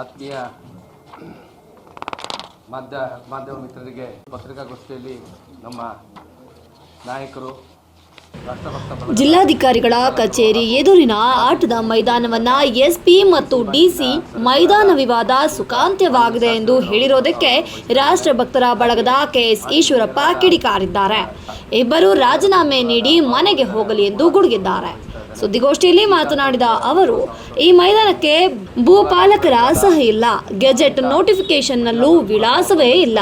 ಆತ್ಮೀಯ ಮಾಧ್ಯ ಮಾಧ್ಯಮ ಮಿತ್ರರಿಗೆ ಪತ್ರಿಕಾಗೋಷ್ಠಿಯಲ್ಲಿ ನಮ್ಮ ನಾಯಕರು ಜಿಲ್ಲಾಧಿಕಾರಿಗಳ ಕಚೇರಿ ಎದುರಿನ ಆಟದ ಮೈದಾನವನ್ನ ಎಸ್ಪಿ ಮತ್ತು ಡಿಸಿ ಮೈದಾನ ವಿವಾದ ಸುಖಾಂತ್ಯವಾಗಿದೆ ಎಂದು ಹೇಳಿರೋದಕ್ಕೆ ರಾಷ್ಟ್ರಭಕ್ತರ ಬಳಗದ ಕೆಎಸ್ ಈಶ್ವರಪ್ಪ ಕಿಡಿಕಾರಿದ್ದಾರೆ. ಇಬ್ಬರು ರಾಜೀನಾಮೆ ನೀಡಿ ಮನೆಗೆ ಹೋಗಲಿ ಎಂದು ಗುಡುಗಿದ್ದಾರೆ. ಸುದ್ದಿಗೋಷ್ಠಿಯಲ್ಲಿ ಮಾತನಾಡಿದ ಅವರು, ಈ ಮೈದಾನಕ್ಕೆ ಭೂಪಾಲಕರ ಸಹ ಇಲ್ಲ. ಗೆಜೆಟ್ ನೋಟಿಫಿಕೇಶನ್ನಲ್ಲೂ ವಿಳಾಸವೇ ಇಲ್ಲ.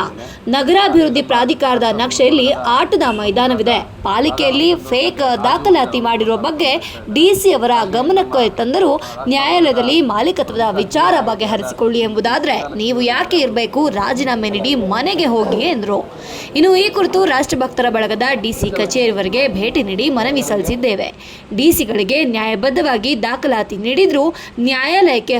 ನಗರಾಭಿವೃದ್ಧಿ ಪ್ರಾಧಿಕಾರದ ನಕ್ಷೆಯಲ್ಲಿ ಆಟದ ಮೈದಾನವಿದೆ. ಪಾಲಿಕೆಯಲ್ಲಿ ಫೇಕ್ ದಾಖಲಾತಿ ಮಾಡಿರುವ ಬಗ್ಗೆ ಡಿಸಿ ಅವರ ಗಮನಕ್ಕೆ ತಂದರೂ ನ್ಯಾಯಾಲಯದಲ್ಲಿ ಮಾಲೀಕತ್ವದ ವಿಚಾರ ಬಗೆಹರಿಸಿಕೊಳ್ಳಿ ಎಂಬುದಾದರೆ, ನೀವು ಯಾಕೆ ಇರಬೇಕು, ರಾಜೀನಾಮೆ ನೀಡಿ ಮನೆಗೆ ಹೋಗಿ ಎಂದರು. ಇನ್ನು ಈ ಕುರಿತು ರಾಷ್ಟ್ರಭಕ್ತರ ಬಳಗದ ಡಿಸಿ ಕಚೇರಿವರೆಗೆ ಭೇಟಿ ನೀಡಿ ಮನವಿ ಸಲ್ಲಿಸಿದ್ದೇವೆ. ಡಿಸಿಗಳಿಗೆ ನ್ಯಾಯಬದ್ಧವಾಗಿ ದಾಖಲಾತಿ ನೀಡಿದರೂ ನ್ಯಾಯಾಲಯಕ್ಕೆ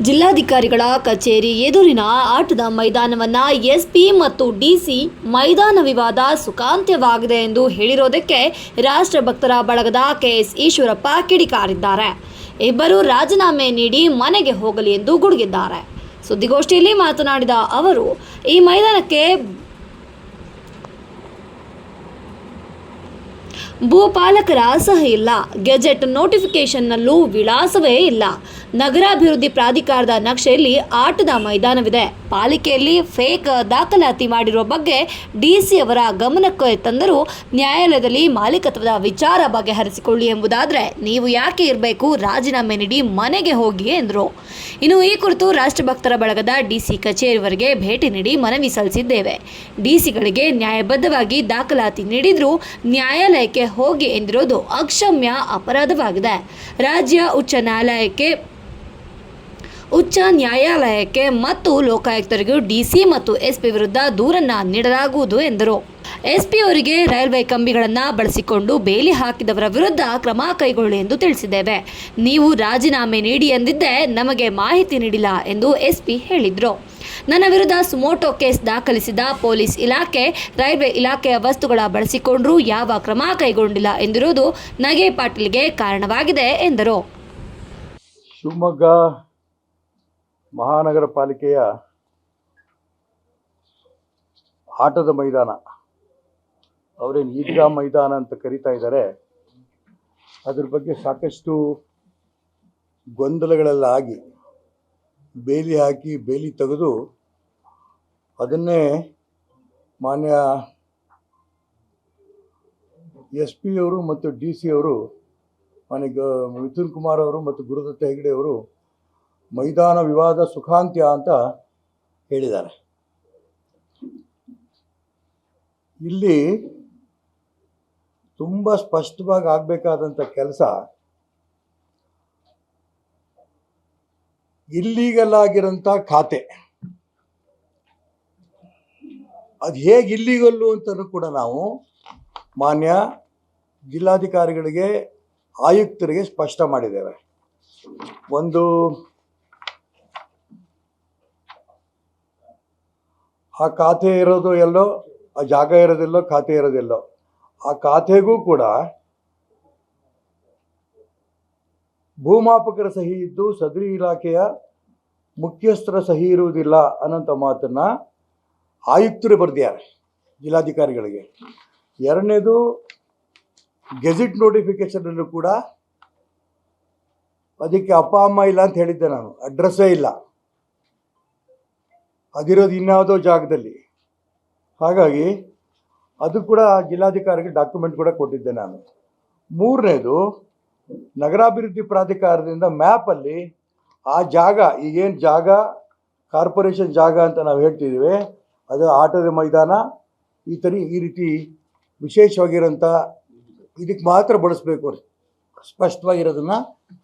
ಜಿಲ್ಲಾಧಿಕಾರಿಗಳ ಕಚೇರಿ ಎದುರಿನ ಆಟದ ಮೈದಾನವನ್ನ ಎಸ್ಪಿ ಮತ್ತು ಡಿಸಿ ಮೈದಾನ ವಿವಾದ ಸುಖಾಂತ್ಯವಾಗಿದೆ ಎಂದು ಹೇಳಿರೋದಕ್ಕೆ ರಾಷ್ಟ್ರಭಕ್ತರ ಬಳಗದ ಕೆಎಸ್ ಈಶ್ವರಪ್ಪ ಕಿಡಿಕಾರಿದ್ದಾರೆ. ಇಬ್ಬರು ರಾಜೀನಾಮೆ ನೀಡಿ ಮನೆಗೆ ಹೋಗಲಿ ಎಂದು ಗುಡುಗಿದ್ದಾರೆ. ಸುದ್ದಿಗೋಷ್ಠಿಯಲ್ಲಿ ಮಾತನಾಡಿದ ಅವರು, ಈ ಮೈದಾನಕ್ಕೆ ಭೂಪಾಲಕರ ಸಹ ಇಲ್ಲ. ಗೆಜೆಟ್ ನೋಟಿಫಿಕೇಶನ್ನಲ್ಲೂ ವಿಳಾಸವೇ ಇಲ್ಲ. ನಗರಾಭಿವೃದ್ಧಿ ಪ್ರಾಧಿಕಾರದ ನಕ್ಷೆಯಲ್ಲಿ ಆಟದ ಮೈದಾನವಿದೆ. ಪಾಲಿಕೆಯಲ್ಲಿ ಫೇಕ್ ದಾಖಲಾತಿ ಮಾಡಿರುವ ಬಗ್ಗೆ ಡಿಸಿ ಅವರ ಗಮನಕ್ಕೆ ತಂದರೂ ನ್ಯಾಯಾಲಯದಲ್ಲಿ ಮಾಲೀಕತ್ವದ ವಿಚಾರ ಬಗೆಹರಿಸಿಕೊಳ್ಳಿ ಎಂಬುದಾದರೆ ನೀವು ಯಾಕೆ ಇರಬೇಕು, ರಾಜೀನಾಮೆ ನೀಡಿ ಮನೆಗೆ ಹೋಗಿ ಎಂದರು. ಇನ್ನು ಈ ಕುರಿತು ರಾಷ್ಟ್ರಭಕ್ತರ ಬಳಗದ ಡಿಸಿ ಕಚೇರಿವರೆಗೆ ಭೇಟಿ ನೀಡಿ ಮನವಿ ಸಲ್ಲಿಸಿದ್ದೇವೆ. ಡಿಸಿಗಳಿಗೆ ನ್ಯಾಯಬದ್ಧವಾಗಿ ದಾಖಲಾತಿ ನೀಡಿದರೂ ನ್ಯಾಯಾಲಯಕ್ಕೆ ಹೋಗಿ ಎಂದಿರೋದು ಅಕ್ಷಮ್ಯ ಅಪರಾಧವಾಗಿದೆ. ರಾಜ್ಯ ಉಚ್ಚ ನ್ಯಾಯಾಲಯಕ್ಕೆ ಉಚ್ಚ ನ್ಯಾಯಾಲಯಕ್ಕೆ ಮತ್ತು ಲೋಕಾಯುಕ್ತರಿಗೂ ಡಿಸಿ ಮತ್ತು ಎಸ್ಪಿ ವಿರುದ್ಧ ದೂರನ್ನ ನೀಡಲಾಗುವುದು ಎಂದರು. ಎಸ್ಪಿ ಅವರಿಗೆ ರೈಲ್ವೆ ಕಂಬಿಗಳನ್ನು ಬಳಸಿಕೊಂಡು ಬೇಲಿ ಹಾಕಿದವರ ವಿರುದ್ಧ ಕ್ರಮ ಕೈಗೊಳ್ಳಿ ಎಂದು ತಿಳಿಸಿದ್ದೇವೆ. ನೀವು ರಾಜೀನಾಮೆ ನೀಡಿ ಎಂದಿದ್ದೆ ನಮಗೆ ಮಾಹಿತಿ ನೀಡಿಲ್ಲ ಎಂದು ಎಸ್ಪಿ ಹೇಳಿದರು. ನನ್ನ ವಿರುದ್ಧ ಸುಮೋಟೋ ಕೇಸ್ ದಾಖಲಿಸಿದ ಪೊಲೀಸ್ ಇಲಾಖೆ, ರೈಲ್ವೆ ಇಲಾಖೆಯ ವಸ್ತುಗಳ ಬಳಸಿಕೊಂಡರೂ, ಯಾವ ಕ್ರಮ ಕೈಗೊಂಡಿಲ್ಲ ಎಂದಿರುವುದು ನಗೆ ಪಾಟೀಲ್ಗೆ ಕಾರಣವಾಗಿದೆ ಎಂದರು. ಶಿವಮೊಗ್ಗ ಮಹಾನಗರ ಪಾಲಿಕೆಯ ಆಟದ ಮೈದಾನ. ಅವರೇನು ಈದ್ಗಾ ಮೈದಾನ ಅಂತ ಕರೀತಾ ಇದ್ದಾರೆ ಅದ್ರ ಬಗ್ಗೆ ಸಾಕಷ್ಟು ಗೊಂದಲಗಳೆಲ್ಲ ಆಗಿ ಬೇಲಿ ಹಾಕಿ ಬೇಲಿ ತೆಗೆದು ಅದನ್ನೇ ಮಾನ್ಯ ಎಸ್ ಪಿ ಅವರು ಮತ್ತು ಡಿ ಸಿ ಅವರು, ಮಾನ್ಯ ಗ- ಮಿಥುನ್ ಕುಮಾರ್ ಅವರು ಮತ್ತು ಗುರುದತ್ತ ಹೆಗಡೆ ಅವರು ಮೈದಾನ ವಿವಾದ ಸುಖಾಂತ್ಯ ಅಂತ ಹೇಳಿದ್ದಾರೆ. ಇಲ್ಲಿ ತುಂಬ ಸ್ಪಷ್ಟವಾಗಿ ಆಗಬೇಕಾದಂಥ ಕೆಲಸ ಇಲ್ಲೀಗಲ್ ಆಗಿರೋಂಥ ಖಾತೆ. ಅದು ಹೇಗೆ ಇಲ್ಲೀಗಲ್ಲು ಅಂತಲೂ ಕೂಡ ನಾವು ಮಾನ್ಯ ಜಿಲ್ಲಾಧಿಕಾರಿಗಳಿಗೆ, ಆಯುಕ್ತರಿಗೆ ಸ್ಪಷ್ಟ ಮಾಡಿದ್ದೇವೆ. ಒಂದು ಆ ಖಾತೆ ಇರೋದು ಎಲ್ಲೋ, ಆ ಜಾಗ ಇರೋದಿಲ್ಲೋ ಖಾತೆ ಇರೋದಿಲ್ಲೋ ಆ ಖಾತೆಗೂ ಕೂಡ ಭೂಮಾಪಕರ ಸಹಿ ಇದ್ದು ಸದರಿ ಇಲಾಖೆಯ ಮುಖ್ಯಸ್ಥರ ಸಹಿ ಇರುವುದಿಲ್ಲ ಅನ್ನೋಂಥ ಮಾತನ್ನ ಆಯುಕ್ತರು ಬರೆದಿದ್ದಾರೆ ಜಿಲ್ಲಾಧಿಕಾರಿಗಳಿಗೆ. ಎರಡನೇದು ಗೆಜೆಟ್ ನೋಟಿಫಿಕೇಶನಲ್ಲೂ ಕೂಡ ಅದಕ್ಕೆ ಅಪ್ಪ ಅಮ್ಮ ಇಲ್ಲ ಅಂತ ಹೇಳಿದ್ದೆ ನಾನು. ಅಡ್ರೆಸ್ಸೇ ಇಲ್ಲ. ಅದಿರೋದು ಇನ್ಯಾವುದೋ ಜಾಗದಲ್ಲಿ. ಹಾಗಾಗಿ ಅದು ಕೂಡ ಜಿಲ್ಲಾಧಿಕಾರಿಗೆ ಡಾಕ್ಯುಮೆಂಟ್ ಕೂಡ ಕೊಟ್ಟಿದ್ದೆ ನಾನು. ಮೂರನೇದು ನಗರಾಭಿವೃದ್ಧಿ ಪ್ರಾಧಿಕಾರದಿಂದ ಮ್ಯಾಪಲ್ಲಿ ಆ ಜಾಗ, ಈಗೇನು ಜಾಗ, ಕಾರ್ಪೊರೇಷನ್ ಜಾಗ ಅಂತ ನಾವು ಹೇಳ್ತಿದ್ದೀವಿ ಅದು ಆಟದ ಮೈದಾನ. ಈ ಥರ ಈ ರೀತಿ ವಿಶೇಷವಾಗಿರೋಂಥ ಇದಕ್ಕೆ ಮಾತ್ರ ಬಳಸಬೇಕು ಸ್ಪಷ್ಟವಾಗಿರೋದನ್ನು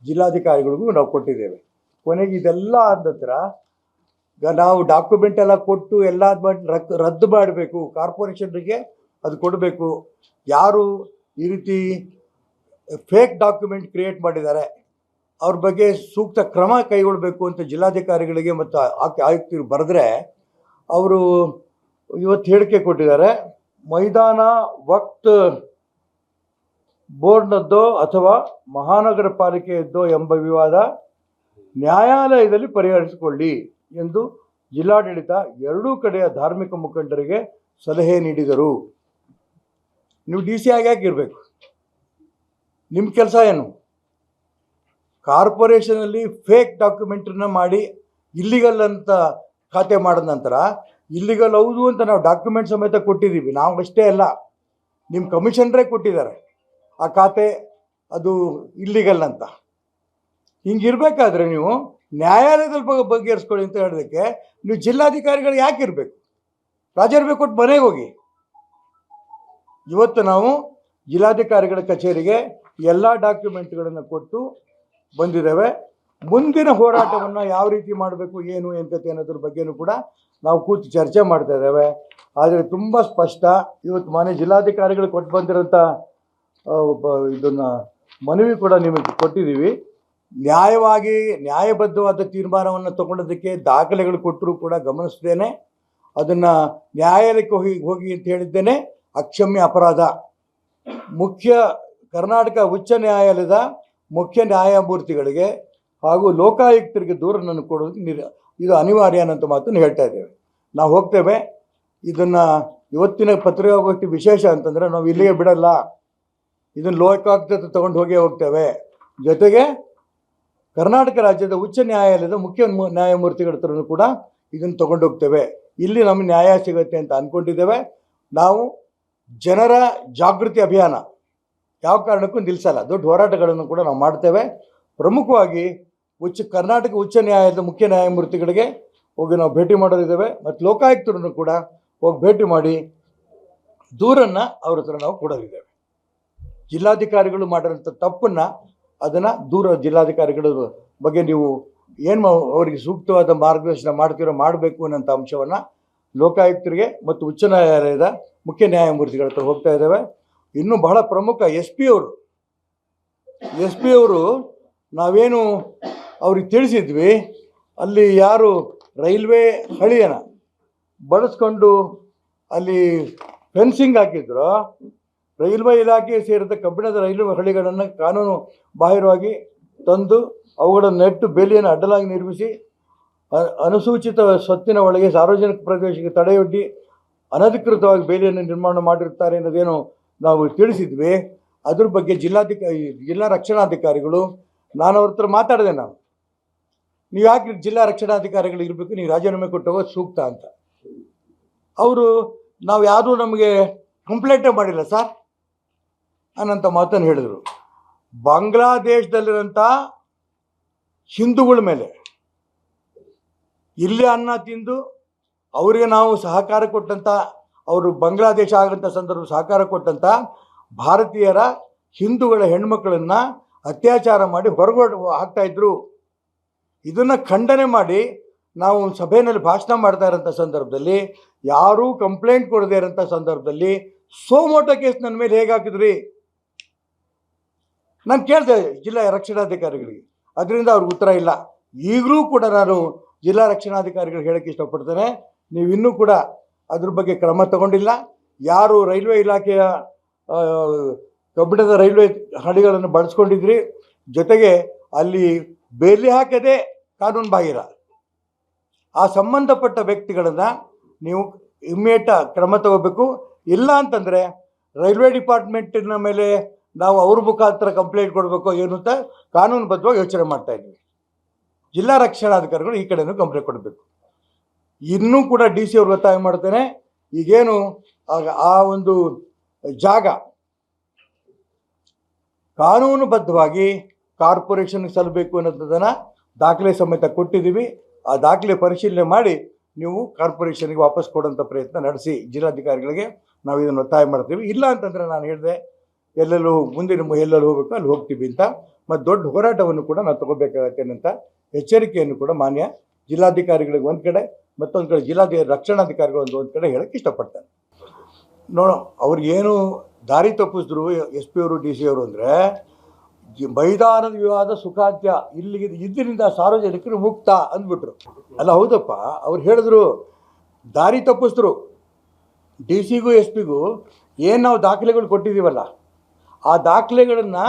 ಜಿಲ್ಲಾಧಿಕಾರಿಗಳಿಗೂ ನಾವು ಕೊಟ್ಟಿದ್ದೇವೆ. ಕೊನೆಗೆ ಇದೆಲ್ಲ ಆದ ನಂತರ ನಾವು ಡಾಕ್ಯುಮೆಂಟ್ ಎಲ್ಲ ಕೊಟ್ಟು ಎಲ್ಲ ರದ್ದು ಮಾಡಬೇಕು. ಕಾರ್ಪೊರೇಷನ್ಗೆ ಅದು ಕೊಡಬೇಕು. ಯಾರು ಈ ರೀತಿ ಫೇಕ್ ಡಾಕ್ಯುಮೆಂಟ್ ಕ್ರಿಯೇಟ್ ಮಾಡಿದ್ದಾರೆ. ಅವ್ರ ಬಗ್ಗೆ ಸೂಕ್ತ ಕ್ರಮ ಕೈಗೊಳ್ಳಬೇಕು ಅಂತ ಜಿಲ್ಲಾಧಿಕಾರಿಗಳಿಗೆ ಮತ್ತು ಆಯುಕ್ತರು ಬರೆದ್ರೆ ಅವರು ಇವತ್ತು ಹೇಳಿಕೆ ಕೊಟ್ಟಿದ್ದಾರೆ. ಮೈದಾನ ವಕ್ತ್ ಬೋರ್ಡ್ನದ್ದೋ ಅಥವಾ ಮಹಾನಗರ ಪಾಲಿಕೆಯದ್ದೋ ಎಂಬ ವಿವಾದ ನ್ಯಾಯಾಲಯದಲ್ಲಿ ಪರಿಹರಿಸಿಕೊಳ್ಳಿ ಎಂದು ಜಿಲ್ಲಾಡಳಿತ ಎರಡೂ ಕಡೆಯ ಧಾರ್ಮಿಕ ಮುಖಂಡರಿಗೆ ಸಲಹೆ ನೀಡಿದರು. ನೀವು ಡಿ ಸಿ ಆಗಿ ಇರಬೇಕು? ನಿಮ್ಮ ಕೆಲಸ ಏನು? ಕಾರ್ಪೊರೇಷನಲ್ಲಿ ಫೇಕ್ ಡಾಕ್ಯುಮೆಂಟ್ರನ್ನ ಮಾಡಿ ಇಲ್ಲಿಗಲ್ ಅಂತ ಖಾತೆ ಮಾಡಿದ ನಂತರ ಇಲ್ಲಿಗಲ್ ಹೌದು ಅಂತ ನಾವು ಡಾಕ್ಯುಮೆಂಟ್ ಸಮೇತ ಕೊಟ್ಟಿದ್ದೀವಿ. ನಾವು ಅಷ್ಟೇ ಅಲ್ಲ ನಿಮ್ಮ ಕಮಿಷನ್ರೇ ಕೊಟ್ಟಿದ್ದಾರೆ ಆ ಖಾತೆ, ಅದು ಇಲ್ಲಿಗಲ್ ಅಂತ. ಹಿಂಗಿರಬೇಕಾದ್ರೆ ನೀವು ನ್ಯಾಯಾಲಯದಲ್ಲಿ ಬಗ್ಗೆ ಬಗೆಹರಿಸ್ಕೊಳ್ಳಿ ಅಂತ ಹೇಳೋದಕ್ಕೆ ನೀವು ಜಿಲ್ಲಾಧಿಕಾರಿಗಳು ಯಾಕೆ ಇರಬೇಕು? ರಾಜರ್ಬೆ ಕೊಟ್ಟು ಮನೆಗೆ ಹೋಗಿ. ಇವತ್ತು ನಾವು ಜಿಲ್ಲಾಧಿಕಾರಿಗಳ ಕಚೇರಿಗೆ ಎಲ್ಲ ಡಾಕ್ಯುಮೆಂಟ್ಗಳನ್ನು ಕೊಟ್ಟು ಬಂದಿದ್ದೇವೆ ಮುಂದಿನ ಹೋರಾಟವನ್ನು ಯಾವ ರೀತಿ ಮಾಡಬೇಕು, ಏನು ಎಂತತೆ ಅನ್ನೋದ್ರ ಬಗ್ಗೆನೂ ಕೂಡ ನಾವು ಕೂತು ಚರ್ಚೆ ಮಾಡ್ತಾ ಇದ್ದೇವೆ ಆದರೆ ತುಂಬ ಸ್ಪಷ್ಟ, ಇವತ್ತು ಮಾನ್ಯ ಜಿಲ್ಲಾಧಿಕಾರಿಗಳು ಕೊಟ್ಟು ಬಂದಿರೋಂಥ ಇದನ್ನು ಮನವಿ ಕೂಡ ನಿಮಗೆ ಕೊಟ್ಟಿದ್ದೀವಿ ನ್ಯಾಯವಾಗಿ, ನ್ಯಾಯಬದ್ಧವಾದ ತೀರ್ಮಾನವನ್ನು ತಗೊಂಡೋದಕ್ಕೆ ದಾಖಲೆಗಳು ಕೊಟ್ಟರೂ ಕೂಡ ಗಮನಿಸ್ತೇನೆ ಅದನ್ನು ನ್ಯಾಯಾಲಯಕ್ಕೆ ಹೋಗಿ ಹೋಗಿ ಅಂತ ಹೇಳಿದ್ದೇನೆ. ಅಕ್ಷಮ್ಯ ಅಪರಾಧ. ಮುಖ್ಯ ಕರ್ನಾಟಕ ಉಚ್ಚ ನ್ಯಾಯಾಲಯದ ಮುಖ್ಯ ನ್ಯಾಯಮೂರ್ತಿಗಳಿಗೆ ಹಾಗೂ ಲೋಕಾಯುಕ್ತರಿಗೆ ದೂರನ್ನು ಕೊಡೋದಕ್ಕೆ ನಿರ್, ಇದು ಅನಿವಾರ್ಯ ಅನ್ನೋಂಥ ಮಾತನ್ನು ಹೇಳ್ತಾ ಇದ್ದೇವೆ. ನಾವು ಹೋಗ್ತೇವೆ. ಇದನ್ನು ಇವತ್ತಿನ ಪತ್ರಿಕಾಗೋಷ್ಠಿ ವಿಶೇಷ ಅಂತಂದರೆ ನಾವು ಇಲ್ಲಿಗೆ ಬಿಡಲ್ಲ. ಇದನ್ನು ಲೋಕಾಯುಕ್ತ ತಗೊಂಡು ಹೋಗಿ ಹೋಗ್ತೇವೆ. ಜೊತೆಗೆ ಕರ್ನಾಟಕ ರಾಜ್ಯದ ಉಚ್ಚ ನ್ಯಾಯಾಲಯದ ಮುಖ್ಯ ನ್ಯಾಯಮೂರ್ತಿಗಳ ಹತ್ರನೂ ಕೂಡ ಇದನ್ನು ತಗೊಂಡೋಗ್ತೇವೆ ಇಲ್ಲಿ ನಮಗೆ ನ್ಯಾಯ ಸಿಗುತ್ತೆ ಅಂತ ಅಂದ್ಕೊಂಡಿದ್ದೇವೆ ನಾವು ಜನರ ಜಾಗೃತಿ ಅಭಿಯಾನ ಯಾವ ಕಾರಣಕ್ಕೂ ನಿಲ್ಲಿಸಲ್ಲ ದೊಡ್ಡ ಹೋರಾಟಗಳನ್ನು ಕೂಡ ನಾವು ಮಾಡ್ತೇವೆ. ಪ್ರಮುಖವಾಗಿ ಉಚ್ಚ ಕರ್ನಾಟಕ ಉಚ್ಚ ನ್ಯಾಯಾಲಯದ ಮುಖ್ಯ ನ್ಯಾಯಮೂರ್ತಿಗಳಿಗೆ ಹೋಗಿ ನಾವು ಭೇಟಿ ಮಾಡೋದಿದ್ದೇವೆ ಮತ್ತು ಲೋಕಾಯುಕ್ತರನ್ನು ಕೂಡ ಹೋಗಿ ಭೇಟಿ ಮಾಡಿ ದೂರನ್ನು ಅವ್ರ ಹತ್ರ ನಾವು ಕೊಡೋದಿದ್ದೇವೆ ಜಿಲ್ಲಾಧಿಕಾರಿಗಳು ಮಾಡಿರೋಂಥ ತಪ್ಪನ್ನು ಅದನ್ನು ದೂರ ಜಿಲ್ಲಾಧಿಕಾರಿಗಳ ಬಗ್ಗೆ ನೀವು ಏನು ಅವರಿಗೆ ಸೂಕ್ತವಾದ ಮಾರ್ಗದರ್ಶನ ಮಾಡ್ತೀರೋ ಮಾಡಬೇಕು ಅನ್ನೋಂಥ ಅಂಶವನ್ನು ಲೋಕಾಯುಕ್ತರಿಗೆ ಮತ್ತು ಉಚ್ಚ ನ್ಯಾಯಾಲಯದ ಮುಖ್ಯ ನ್ಯಾಯಮೂರ್ತಿಗಳ ಹತ್ರ ಹೋಗ್ತಾ ಇದ್ದೇವೆ. ಇನ್ನು ಬಹಳ ಪ್ರಮುಖ ಎಸ್ ಪಿ ಅವರು. ಎಸ್ ಪಿ ಅವರು ನಾವೇನು ಅವ್ರಿಗೆ ತಿಳಿಸಿದ್ವಿ, ಅಲ್ಲಿ ಯಾರು ರೈಲ್ವೆ ಹಳಿಯನ ಬಳಸ್ಕೊಂಡು ಅಲ್ಲಿ ಫೆನ್ಸಿಂಗ್ ಹಾಕಿದ್ರು, ರೈಲ್ವೆ ಇಲಾಖೆ ಸೇರಿದ ಕಬ್ಬಿಣದ ರೈಲ್ವೆ ಹಳಿಗಳನ್ನು ಕಾನೂನು ಬಾಹಿರವಾಗಿ ತಂದು ಅವುಗಳನ್ನು ನೆಟ್ಟು ಬೇಲಿಯನ್ನು ಅಡ್ಡಲಾಗಿ ನಿರ್ಮಿಸಿ ಅನುಸೂಚಿತ ಸ್ವತ್ತಿನ ಒಳಗೆ ಸಾರ್ವಜನಿಕ ಪ್ರದೇಶಕ್ಕೆ ತಡೆಯೊಡ್ಡಿ ಅನಧಿಕೃತವಾಗಿ ಬೇಲಿಯನ್ನು ನಿರ್ಮಾಣ ಮಾಡಿರುತ್ತಾರೆ ಅನ್ನೋದೇನು ನಾವು ತಿಳಿಸಿದ್ವಿ. ಅದ್ರ ಬಗ್ಗೆ ಜಿಲ್ಲಾಧಿಕಾರಿ ಜಿಲ್ಲಾ ರಕ್ಷಣಾಧಿಕಾರಿಗಳು, ನಾನು ಅವ್ರ ಹತ್ರ ಮಾತಾಡಿದೆ ನಾವು ನೀವು ಯಾಕೆ ಜಿಲ್ಲಾ ರಕ್ಷಣಾಧಿಕಾರಿಗಳು ಇರಬೇಕು, ನೀವು ರಾಜೀನಾಮೆ ಕೊಟ್ಟು ಹೋಗೋದು ಸೂಕ್ತ ಅಂತ. ಅವರು, ನಾವು ಯಾರೂ ನಮಗೆ ಕಂಪ್ಲೇಂಟೇ ಮಾಡಿಲ್ಲ ಸರ್. ಅನ್ನೋಂಥ ಮಾತನ್ನು ಹೇಳಿದರು. ಬಾಂಗ್ಲಾದೇಶದಲ್ಲಿರೋಂಥ ಹಿಂದೂಗಳ ಮೇಲೆ ಇಲ್ಲಿ ಅನ್ನ ತಿಂದು ಅವರಿಗೆ ನಾವು ಸಹಕಾರ ಕೊಟ್ಟಂಥ ಅವರು ಬಾಂಗ್ಲಾದೇಶ ಆಗಂಥ ಸಂದರ್ಭ ಸಹಕಾರ ಕೊಟ್ಟಂಥ ಭಾರತೀಯರ ಹಿಂದೂಗಳ ಹೆಣ್ಮಕ್ಳನ್ನು ಅತ್ಯಾಚಾರ ಮಾಡಿ ಹೊರಗಡೆ ಹಾಕ್ತಾ ಇದ್ರು. ಇದನ್ನು ಖಂಡನೆ ಮಾಡಿ ನಾವು ಸಭೆಯಲ್ಲಿ ಭಾಷಣ ಮಾಡ್ತಾ ಇರೋಂಥ ಸಂದರ್ಭದಲ್ಲಿ, ಯಾರೂ ಕಂಪ್ಲೇಂಟ್ ಕೊಡದೇ ಇರೋಂಥ ಸಂದರ್ಭದಲ್ಲಿ ಸೋಮೋಟೋ ಕೇಸ್ ನನ್ನ ಮೇಲೆ ಹೇಗೆ ಹಾಕಿದ್ರಿ? ನಾನು ಕೇಳಿದೆ ಜಿಲ್ಲಾ ರಕ್ಷಣಾಧಿಕಾರಿಗಳಿಗೆ, ಅದರಿಂದ ಅವ್ರಿಗೆ ಉತ್ತರ ಇಲ್ಲ. ಈಗಲೂ ಕೂಡ ನಾನು ಜಿಲ್ಲಾ ರಕ್ಷಣಾಧಿಕಾರಿಗಳು ಹೇಳೋಕ್ಕೆ ಇಷ್ಟಪಡ್ತೇನೆ. ನೀವು ಇನ್ನೂ ಕೂಡ ಅದ್ರ ಬಗ್ಗೆ ಕ್ರಮ ತಗೊಂಡಿಲ್ಲ. ಯಾರು ರೈಲ್ವೆ ಇಲಾಖೆಯ ಕಬ್ಬಿಣದ ರೈಲ್ವೆ ಹಳಿಗಳನ್ನು ಬಳಸ್ಕೊಂಡಿದ್ರಿ. ಜೊತೆಗೆ ಅಲ್ಲಿ ಬೇಲಿ ಹಾಕದೆ ಕಾನೂನು ಬಾಹಿರ. ಆ ಸಂಬಂಧಪಟ್ಟ ವ್ಯಕ್ತಿಗಳನ್ನು ನೀವು ಇಮ್ಮಿಡಿಯೇಟ ಕ್ರಮ ತಗೋಬೇಕು. ಇಲ್ಲ ಅಂತಂದರೆ ರೈಲ್ವೆ ಡಿಪಾರ್ಟ್ಮೆಂಟಿನ ಮೇಲೆ ನಾವು ಅವ್ರ ಮುಖಾಂತರ ಕಂಪ್ಲೇಂಟ್ ಕೊಡಬೇಕು ಏನು ಅಂತ ಕಾನೂನುಬದ್ಧವಾಗಿ ಯೋಚನೆ ಮಾಡ್ತಾ ಇದ್ವಿ. ಜಿಲ್ಲಾ ರಕ್ಷಣಾಧಿಕಾರಿಗಳು ಈ ಕಡೆನೂ ಕಂಪ್ಲೇಂಟ್ ಕೊಡಬೇಕು. ಇನ್ನೂ ಕೂಡ ಡಿ ಸಿ ಅವ್ರಿಗೆ ಒತ್ತಾಯ ಮಾಡ್ತೇನೆ. ಈಗೇನು ಆ ಒಂದು ಜಾಗ ಕಾನೂನುಬದ್ಧವಾಗಿ ಕಾರ್ಪೊರೇಷನ್ಗೆ ಸಲ್ಲಬೇಕು ಅನ್ನೋದನ್ನು ದಾಖಲೆ ಸಮೇತ ಕೊಟ್ಟಿದ್ದೀವಿ. ಆ ದಾಖಲೆ ಪರಿಶೀಲನೆ ಮಾಡಿ ನೀವು ಕಾರ್ಪೊರೇಷನ್ಗೆ ವಾಪಸ್ ಕೊಡೋಂಥ ಪ್ರಯತ್ನ ನಡೆಸಿ. ಜಿಲ್ಲಾಧಿಕಾರಿಗಳಿಗೆ ನಾವು ಇದನ್ನು ಒತ್ತಾಯ ಮಾಡ್ತೀವಿ. ಇಲ್ಲ ಅಂತಂದರೆ ನಾನು ಹೇಳಿದೆ, ಎಲ್ಲೆಲ್ಲೂ ಮುಂದಿನ ಎಲ್ಲೆಲ್ಲೂ ಎಲ್ಲೆಲ್ಲಿ ಹೋಗಬೇಕು ಅಲ್ಲಿ ಹೋಗ್ತೀವಿ ಅಂತ. ಮತ್ತು ದೊಡ್ಡ ಹೋರಾಟವನ್ನು ಕೂಡ ನಾವು ತಗೋಬೇಕಾಗತ್ತೆ ಅಂತ ಎಚ್ಚರಿಕೆಯನ್ನು ಕೂಡ ಮಾನ್ಯ ಜಿಲ್ಲಾಧಿಕಾರಿಗಳಿಗೆ ಒಂದು ಕಡೆ ಮತ್ತೊಂದು ಕಡೆ ಜಿಲ್ಲಾ ರಕ್ಷಣಾಧಿಕಾರಿಗಳು ಒಂದು ಒಂದು ಕಡೆ ಹೇಳಕ್ಕೆ ಇಷ್ಟಪಡ್ತಾರೆ. ನೋಡೋ, ಅವ್ರಿಗೇನು ದಾರಿ ತಪ್ಪಿಸಿದ್ರು ಎಸ್ ಪಿ ಅವರು, ಡಿ ಸಿ ಅವರು ಅಂದರೆ ಮೈದಾನದ ವಿವಾದ ಸುಖಾಂತ್ಯ ಇಲ್ಲಿಗೆ ಇದರಿಂದ ಸಾರ್ವಜನಿಕರು ಮುಕ್ತ ಅಂದ್ಬಿಟ್ರು. ಅಲ್ಲ ಹೌದಪ್ಪ, ಅವ್ರು ಹೇಳಿದ್ರು ದಾರಿ ತಪ್ಪಿಸಿದ್ರು. ಡಿ ಸಿಗೂ ಎಸ್ ಪಿಗೂ ಏನು ನಾವು ದಾಖಲೆಗಳು ಕೊಟ್ಟಿದ್ದೀವಲ್ಲ, ಆ ದಾಖಲೆಗಳನ್ನು